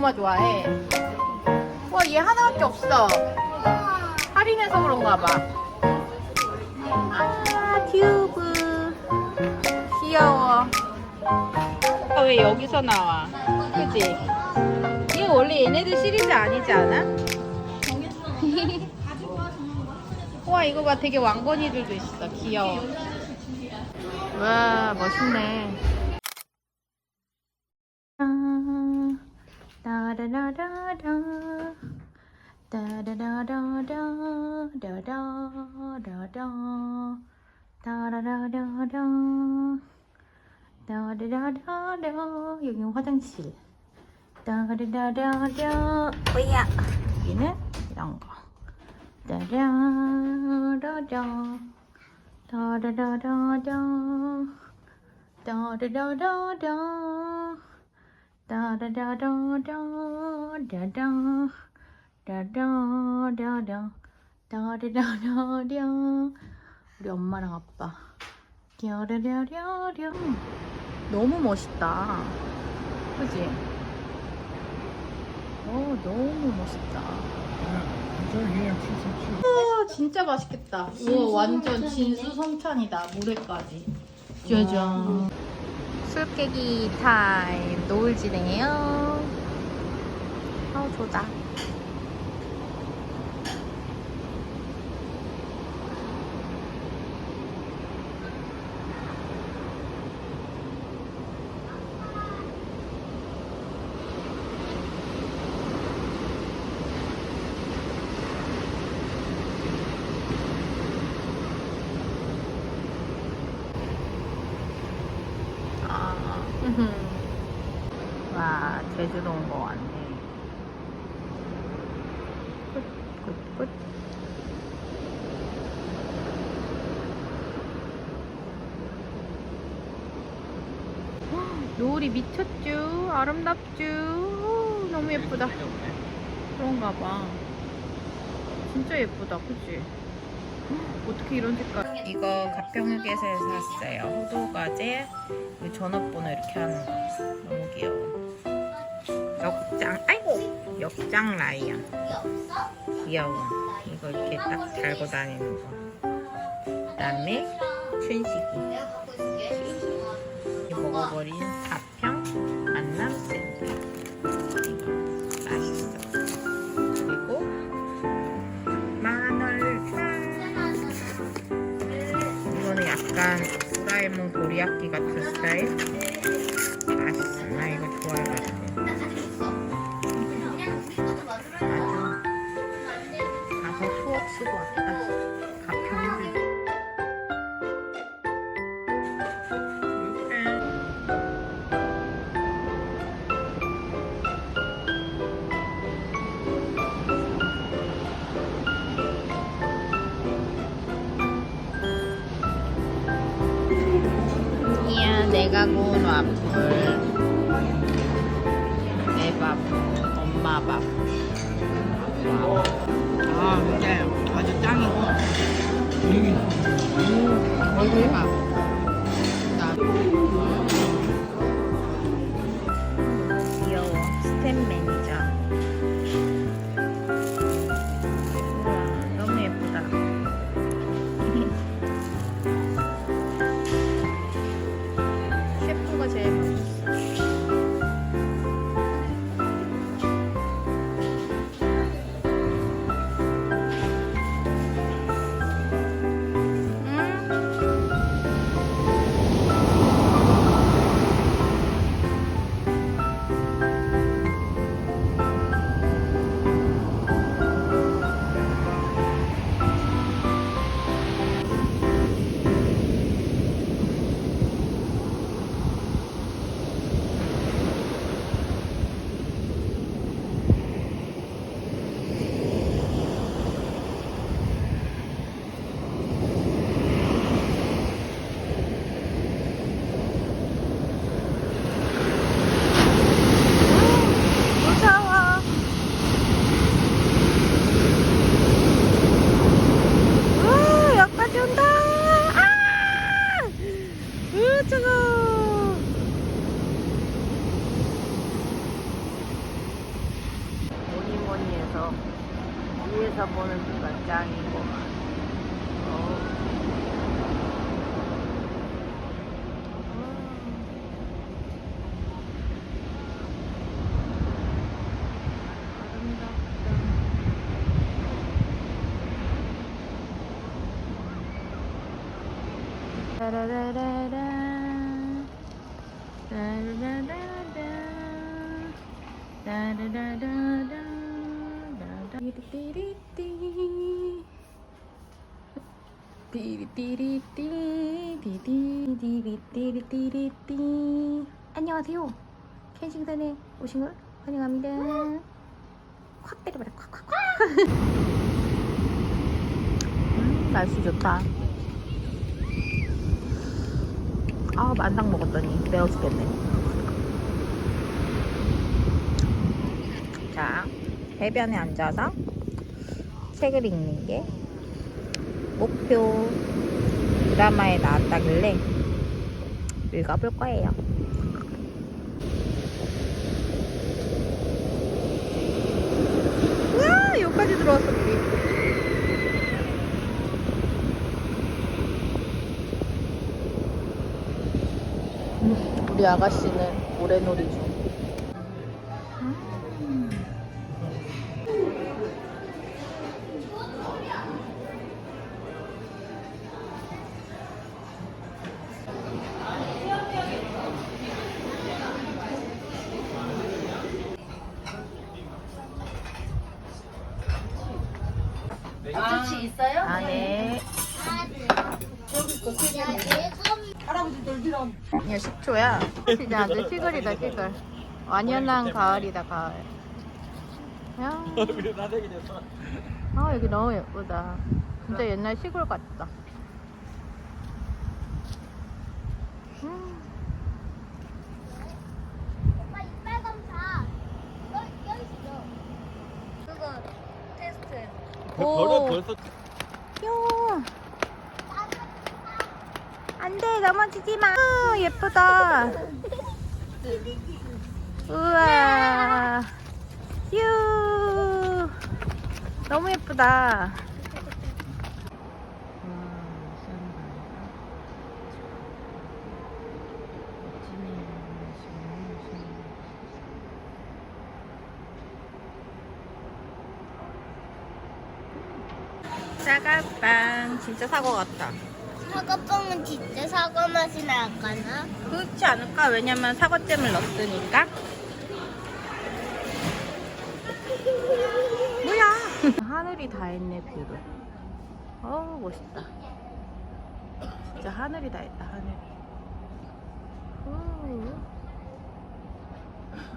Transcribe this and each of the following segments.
고구마 좋아해. 와, 얘 하나밖에 없어. 할인해서 그런가 봐. 아, 튜브. 귀여워. 아, 왜 여기서 나와? 그지? 이거 원래 얘네들 시리즈 아니지 않아? 와, 이거 봐. 되게 왕건이들도 있어. 귀여워. 와, 멋있네. 따라라라라 따라라라라 라라라라 따라라라라 따라라라라 여기 화장실 따라라라라 뭐야 여기는 이런 거 따라라라 따라라라라 따라라라라 따라라라라라라 라라라라 따라라라라 우리 엄마랑 아빠. 랴라라라라 너무 멋있다. 그지? 어 너무 멋있다. 우와 진짜 맛있겠다. 우와 완전 진수성찬이다. 물회까지. 짜잔 술 깨기 타임 노을 지네요. 아우 좋다 아, 와, 제주도 온 거 같네. 끝, 끝, 끝. 헉, 노을이 미쳤쥬? 아름답쥬? 오, 너무 예쁘다. 그런가 봐. 진짜 예쁘다, 그치? 헉, 어떻게 이런 색깔? 이거 가평휴게소에서 샀어요. 호두과제. 이 전화번호 이렇게 하는 거 너무 귀여워 역장 아이고 역장 라이언 귀여워 이거 이렇게 딱 달고 다니는 거 그 다음에 춘식이 이 먹어버린 가 약간 도라에몽 도리야끼 같은 스타일? 맛있어. 나 이거 좋아해가지고. 아주 가서 추억 쓰고 왔다 구운 와플 내밥 엄마 밥. 와우. 아 근데 아주 짱이고. 대박 하늘에서 보는 뷰가 짱이구만. 어. 따라라라라. 따라라라라. 따라라라라. 띠리띠리띠. 안녕하세요. 켄싱산에 오신 걸 환영합니다. 콱 때려버려, 콱, 콱, 콱. 음, 날씨 좋다. 아, 만당 먹었더니 매워 죽겠네. 자, 해변에 앉아서 책을 읽는 게 목표 드라마에 나왔다길래 읽어볼 거예요. 우와, 여기까지 들어왔어, 우리. 우리 아가씨는 모래놀이 중. 아, 들어. 이게 식초야. 진짜 아주 시글이다, 시글. 완연한 가을이다, 가을. 야. 아, 여기 너무 예쁘다. 진짜 옛날 시골 같다. 음. 오빠 이빨 검사. 여, 여기 있어. 그거 테스트. 오. 벌써 귀여워. 안 돼, 넘어지지 마. 아, 예쁘다. 우와. 휴. 너무 예쁘다. 사과빵 진짜 사과 같다. 사과빵은 진짜 사과 맛이 날까나? 그렇지 않을까? 왜냐면 사과잼을 넣었으니까. 뭐야? 하늘이 다 했네 뷰를. 어우 멋있다. 진짜 하늘이 다 했다 하늘이. 후.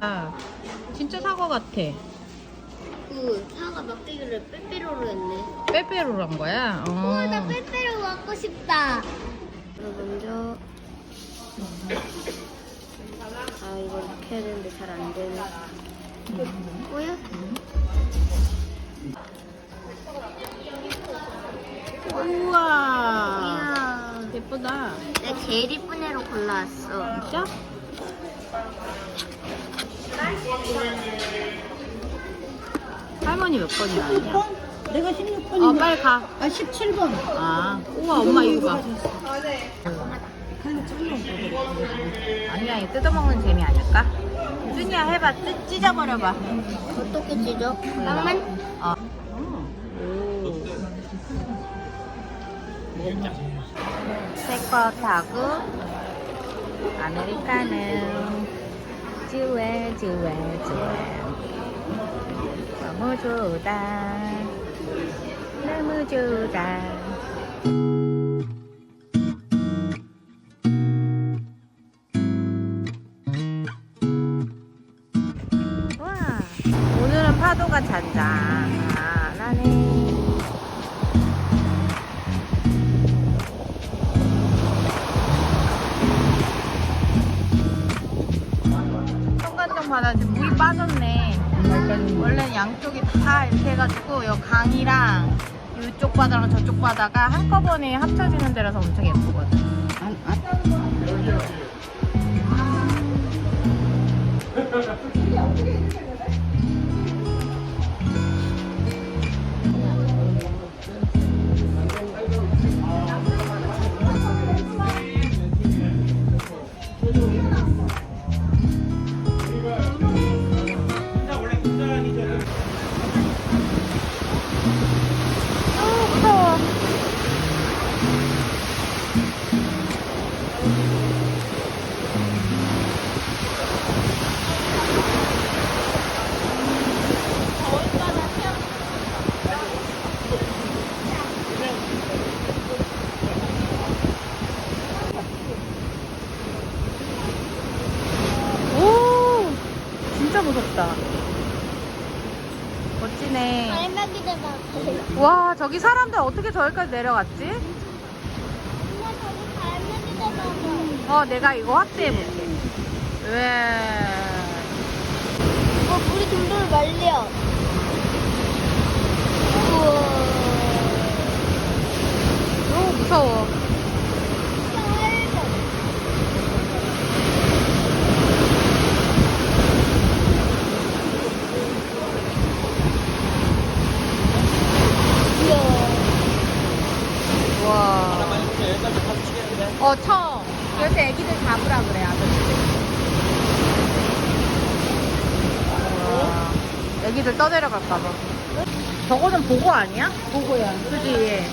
아 진짜 사과 같아. 그 사과 몇 개를 빼빼로로 했네. 빼빼로로 한 거야? 어. 우와 나 빼빼로 먹고 싶다. 먼저 아 이거 이렇게 해야 되는데 잘 안 되네. 뭐야? 우와. 이야. 예쁘다. 내가 제일 이쁜 애로 골라왔어. 진짜? 할머니 몇 번이야? 아니야? 내가 16번인데. 어, 빨리 가. 아, 17번. 아, 우와, 엄마 이거 봐. 아니야, 이거 뜯어먹는 재미 아닐까? 준이야, 해봐. 찢, 찢어버려봐. 어떻게 찢어? 낭만? 어. 오. 새것하고 아메리카노. 좋아, 좋아, 좋아. 너무 좋다. 너무 좋다. 와, 오늘은 파도가 잔잔 바다 지금 물이 빠졌네. 원래 양쪽이 다 이렇게 해가지고 여 강이랑 이쪽 바다랑 저쪽 바다가 한꺼번에 합쳐지는 데라서 엄청 예쁘거든. 무섭다. 멋지네. 갈매기들 막. 와, 저기 사람들 어떻게 저기까지 내려갔지? 엄마 저기 갈매기들 막. 어, 내가 이거 확대해볼게. 왜? 어, 물이 돌돌 말려. 우와. 너무 무서워. 와. 어, 쳐. 그래서 애기들 잡으라 그래, 아저씨들. 와. 애기들 떠내려갈까봐. 저거는 보고 아니야? 보고야. 그지? 얘.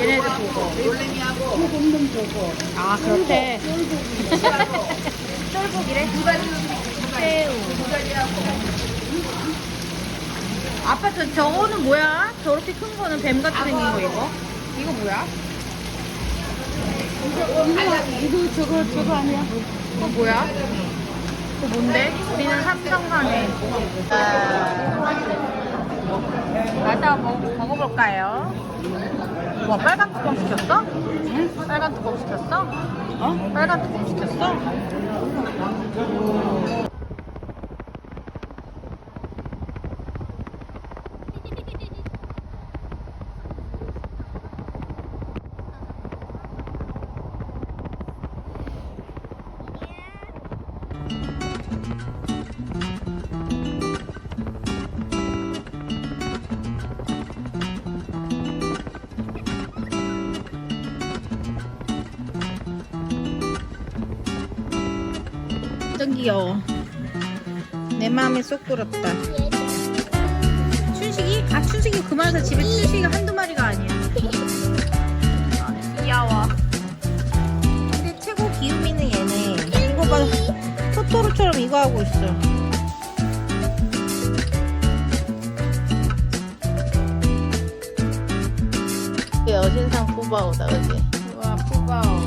얘네들 보고. 소금는 보고. 아, 그렇대. 쫄복이래? 새우. 아빠, 저, 저거는 뭐야? 저렇게 큰 거는 뱀 같이 생긴 거, 이거? 이거 뭐야? 이거 저거 저거 아니야? 그거 뭐야? 그거 뭔데? 우리는 삼성산에. 맛있다 먹, 먹어볼까요? 와 빨간 뚜껑 시켰어? 응? 빨간 뚜껑 시켰어? 어? 빨간 뚜껑 시켰어? 완전 귀여워. 내 마음에 쏙 들었다. 춘식이? 아 춘식이 그만해서 집에 춘식이가 한두 마리가 아니야. 아, 귀여워. 근데 최고 귀요미는 얘네. 이거 봐. 토토로처럼 이거 하고 있어. 여신상 푸바오다 그지? 와 푸바오.